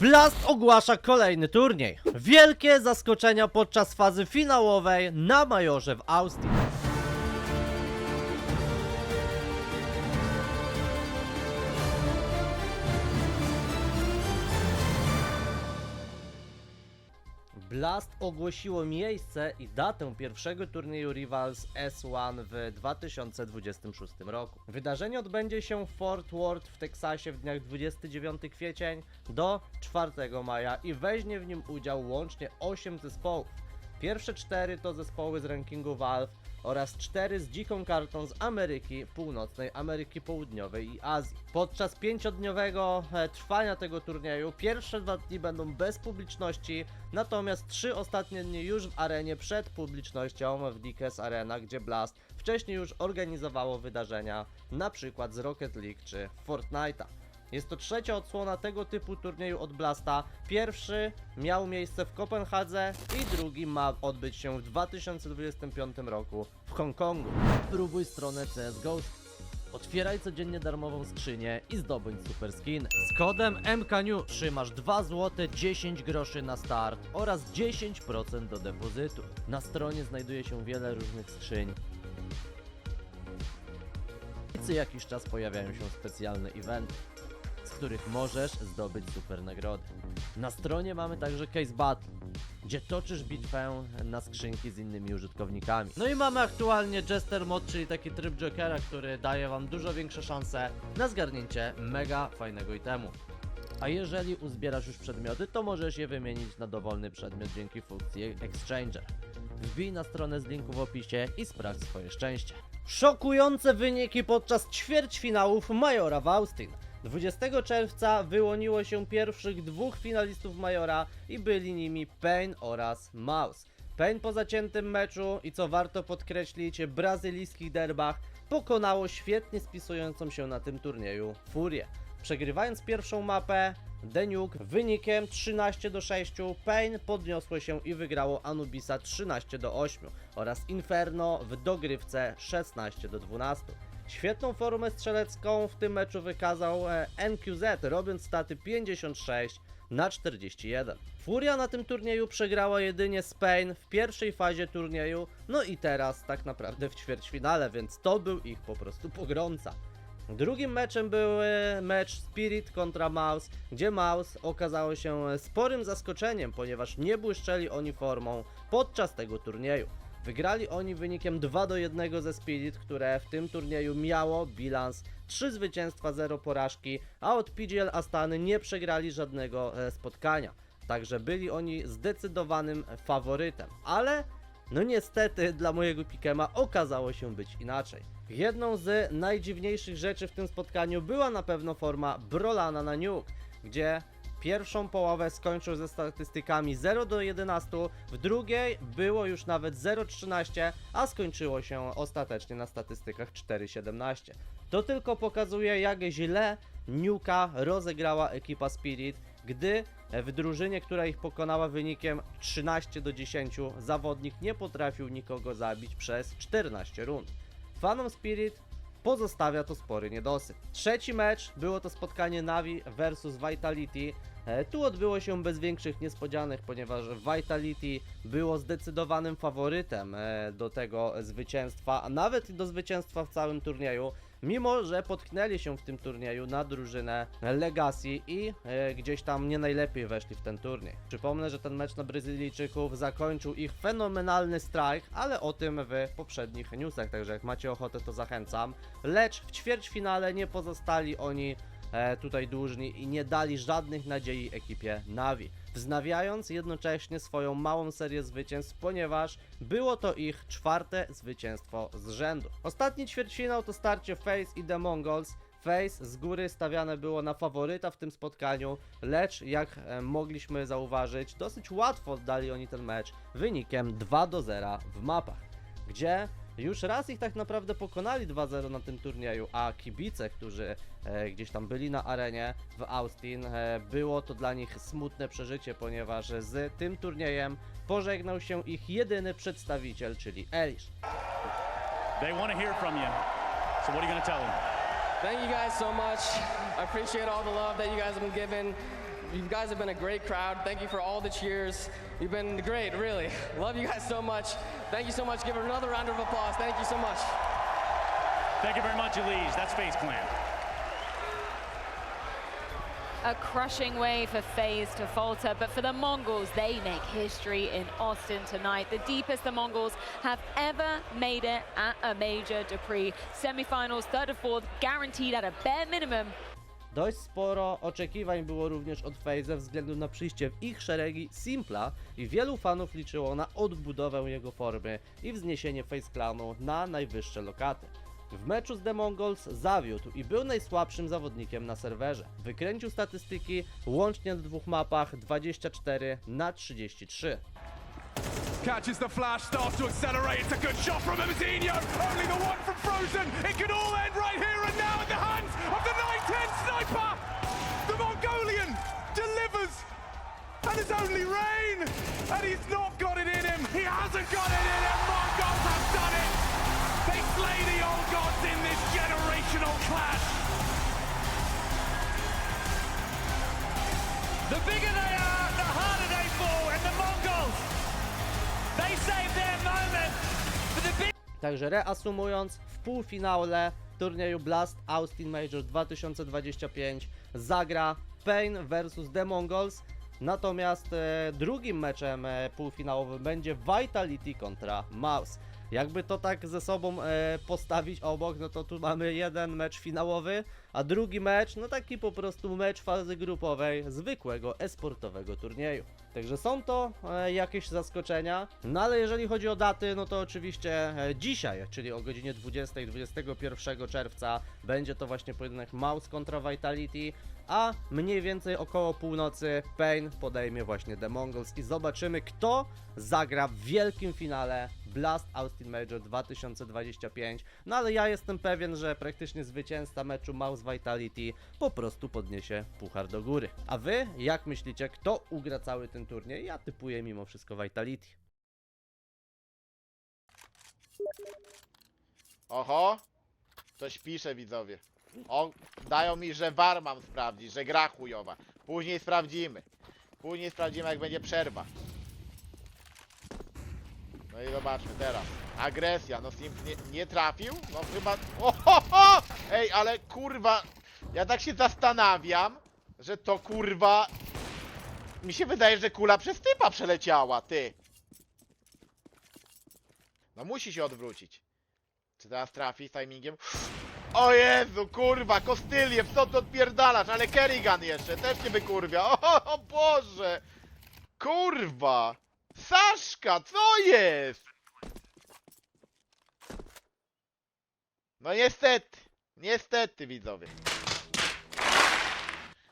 Blast ogłasza kolejny turniej. Wielkie zaskoczenia podczas fazy finałowej na Majorze w Austin. Blast ogłosiło miejsce i datę pierwszego turnieju Rivals S1 w 2026 roku. Wydarzenie odbędzie się w Fort Worth w Teksasie w dniach 29 kwiecień do 4 maja i weźmie w nim udział łącznie 8 zespołów. Pierwsze cztery to zespoły z rankingu Valve oraz cztery z dziką kartą z Ameryki Północnej, Ameryki Południowej i Azji. Podczas pięciodniowego e, trwania tego turnieju pierwsze dwa dni będą bez publiczności, natomiast trzy ostatnie dni już w arenie przed publicznością w Dikes Arena, gdzie Blast wcześniej już organizowało wydarzenia, na przykład z Rocket League czy Fortnite'a. Jest to trzecia odsłona tego typu turnieju od Blasta. Pierwszy miał miejsce w Kopenhadze i drugi ma odbyć się w 2025 roku w Hongkongu. Próbuj stronę CSGO. Otwieraj codziennie darmową skrzynię i zdobądź super skin. Z kodem MKNU trzymasz 2 zł 10 groszy na start oraz 10% do depozytu. Na stronie znajduje się wiele różnych skrzyń. I co jakiś czas pojawiają się specjalne eventy których możesz zdobyć super nagrody. Na stronie mamy także Case Battle, gdzie toczysz bitwę na skrzynki z innymi użytkownikami. No i mamy aktualnie Jester Mod, czyli taki tryb Jokera, który daje wam dużo większe szanse na zgarnięcie mega fajnego itemu. A jeżeli uzbierasz już przedmioty, to możesz je wymienić na dowolny przedmiot dzięki funkcji Exchanger. Wbij na stronę z linku w opisie i sprawdź swoje szczęście. Szokujące wyniki podczas ćwierćfinałów Majora w Austin. 20 czerwca wyłoniło się pierwszych dwóch finalistów Majora i byli nimi Pain oraz Mouse. Pain po zaciętym meczu i co warto podkreślić, brazylijskich derbach pokonało świetnie spisującą się na tym turnieju Furię. Przegrywając pierwszą mapę, Deniuk wynikiem 13 do 6, Pain podniosło się i wygrało Anubisa 13 do 8 oraz Inferno w dogrywce 16 do 12. Świetną formę strzelecką w tym meczu wykazał e, NQZ, robiąc staty 56 na 41. Furia na tym turnieju przegrała jedynie Spain w pierwszej fazie turnieju, no i teraz tak naprawdę w ćwierćfinale, więc to był ich po prostu pogromca. Drugim meczem był e, mecz Spirit kontra Mouse, gdzie Mouse okazało się e, sporym zaskoczeniem, ponieważ nie błyszczeli oni formą podczas tego turnieju. Wygrali oni wynikiem 2 do 1 ze Spirit, które w tym turnieju miało bilans 3 zwycięstwa, 0 porażki, a od PGL Astany nie przegrali żadnego e, spotkania. Także byli oni zdecydowanym faworytem, ale no niestety dla mojego Pikema okazało się być inaczej. Jedną z najdziwniejszych rzeczy w tym spotkaniu była na pewno forma Brolana na Nuke, gdzie pierwszą połowę skończył ze statystykami 0 do 11, w drugiej było już nawet 0-13, a skończyło się ostatecznie na statystykach 4-17. To tylko pokazuje jak źle Nuka rozegrała ekipa Spirit, gdy w drużynie, która ich pokonała wynikiem 13 do 10, zawodnik nie potrafił nikogo zabić przez 14 rund. Fanom Spirit pozostawia to spory niedosyt. Trzeci mecz było to spotkanie Navi versus Vitality. E, Tu odbyło się bez większych niespodzianek, ponieważ Vitality było zdecydowanym faworytem e, do tego zwycięstwa, a nawet do zwycięstwa w całym turnieju. Mimo, że potknęli się w tym turnieju na drużynę Legacy i e, gdzieś tam nie najlepiej weszli w ten turniej. Przypomnę, że ten mecz na Brazylijczyków zakończył ich fenomenalny strajk, ale o tym w poprzednich newsach, także jak macie ochotę to zachęcam. Lecz w ćwierćfinale nie pozostali oni e, tutaj dłużni i nie dali żadnych nadziei ekipie Navi, wznawiając jednocześnie swoją małą serię zwycięstw, ponieważ było to ich czwarte zwycięstwo z rzędu. Ostatni ćwierćfinał to starcie Face i The Mongols. Face z góry stawiane było na faworyta w tym spotkaniu, lecz jak e, mogliśmy zauważyć, dosyć łatwo oddali oni ten mecz wynikiem 2 do 0 w mapach, gdzie już raz ich tak naprawdę pokonali 2-0 na tym turnieju, a kibice, którzy e, gdzieś tam byli na arenie w Austin, e, było to dla nich smutne przeżycie, ponieważ z tym turniejem pożegnał się ich jedyny przedstawiciel, czyli Elish. They want to hear from you. So what are you going to tell them? Thank you guys so much. I appreciate all the love that you guys have been giving. You guys have been a great crowd. Thank you for all the cheers. You've been great, really. Love you guys so much. Thank you so much. Give it another round of applause. Thank you so much. Thank you very much, Elise. That's Face Clan. A crushing way for FaZe to falter, but for the Mongols, they make history in Austin tonight. The deepest the Mongols have ever made it at a major Dupree. Semifinals, third or fourth, guaranteed at a bare minimum. Dość sporo oczekiwań było również od FaZe ze względu na przyjście w ich szeregi Simpla i wielu fanów liczyło na odbudowę jego formy i wzniesienie FaZe Clanu na najwyższe lokaty. W meczu z The Mongols zawiódł i był najsłabszym zawodnikiem na serwerze. Wykręcił statystyki łącznie na dwóch mapach 24 na 33. Catches the flash, starts to accelerate. It's a good shot from Emzinho. Only the one from Frozen. It could all end right here clash. The bigger they are, the harder they fall, and the Mongols, they save their moment. But the big Także reasumując, w półfinale turnieju Blast Austin Major 2025 zagra Pain vs The Mongols. Natomiast e, drugim meczem e, półfinałowym będzie Vitality kontra Mouse. Jakby to tak ze sobą e, postawić obok, no to tu mamy jeden mecz finałowy, a drugi mecz, no taki po prostu mecz fazy grupowej zwykłego esportowego turnieju. Także są to e, jakieś zaskoczenia, no ale jeżeli chodzi o daty, no to oczywiście e, dzisiaj, czyli o godzinie 20 21 czerwca będzie to właśnie pojedynek Mouse kontra Vitality, a mniej więcej około północy Pain podejmie właśnie The Mongols i zobaczymy kto zagra w wielkim finale Blast Austin Major 2025. No ale ja jestem pewien, że praktycznie zwycięzca meczu Mouse Vitality po prostu podniesie puchar do góry. A wy jak myślicie, kto ugra cały ten turniej? Ja typuję mimo wszystko Vitality. Oho! Coś pisze widzowie. O, dają mi, że war mam sprawdzić, że gra chujowa. Później sprawdzimy. Później sprawdzimy jak będzie przerwa. No i zobaczmy teraz. Agresja, no Simp nie, nie trafił? No chyba... Ohoho! Ej, ale kurwa... Ja tak się zastanawiam, że to kurwa... Mi się wydaje, że kula przez typa przeleciała, ty. No musi się odwrócić. Czy teraz trafi z timingiem? O Jezu, kurwa, Kostyliew, co ty odpierdalasz? Ale Kerrigan jeszcze, też cię wykurwia. O, o Boże! Kurwa! Saszka, co jest? No niestety, niestety widzowie.